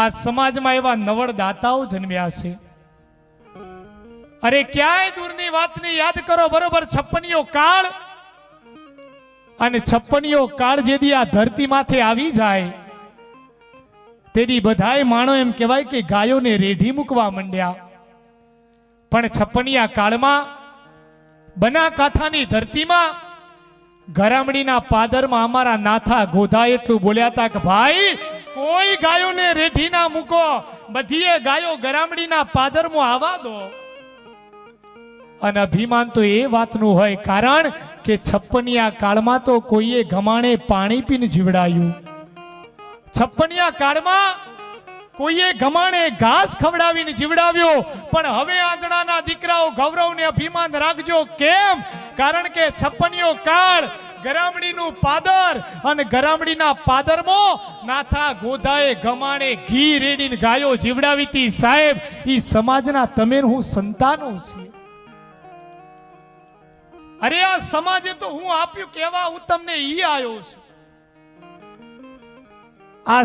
આ સમાજમાં એવા નવળદાતાઓ જન્મ્યા છે. અરે ક્યાંય દૂરની વાતને યાદ કરો, બરોબર? છપ્પનિયો કાળ અને છપ્પનિયો કાળ જેદી આ ધરતી માથે આવી જાય તેની બધાય માણો એમ કહેવાય કે ગાયોને રેઢી મૂકવા માંડ્યા. પણ છપ્પનિયા કાળમાં બનાકાંઠાની ધરતીમાં ગરામડીના પાદરમાં અમારા નાથા ગોધા એટલું બોલ્યા હતા કે, ભાઈ કોઈ ગાયોને રેઢી ના મૂકો, બધીએ ગાયો ગરામડીના પાદરમાં આવા દો. અને અભિમાન તો એ વાતનું હોય, કારણ કે છપ્પનિયા કાળમાં તો કોઈએ ગમાણે પાણી પીને જીવડાયું. છપ્પનિયા કાળમાં કોઈએ ગમાણે ઘાસ ખવડાવીને જીવડાવ્યો, પણ હવે આંજણાના દીકરાઓ ગૌરવને અભિમાન રાખજો. કેમ? કારણ કે છપ્પનિયો કાળ ગરામડીનું પાદર અને ગરામડીના પાદરમાં નાથા ગોધાએ ગમાણે ઘી રેડીને ગાયો જીવડાવી હતી. સાહેબ, ઈ સમાજના તમે હું સંતાનો છીએ. અરે આ સમાજે તો હું આપ્યું કેવા હું તમને ઈ આવ્યો છું. આ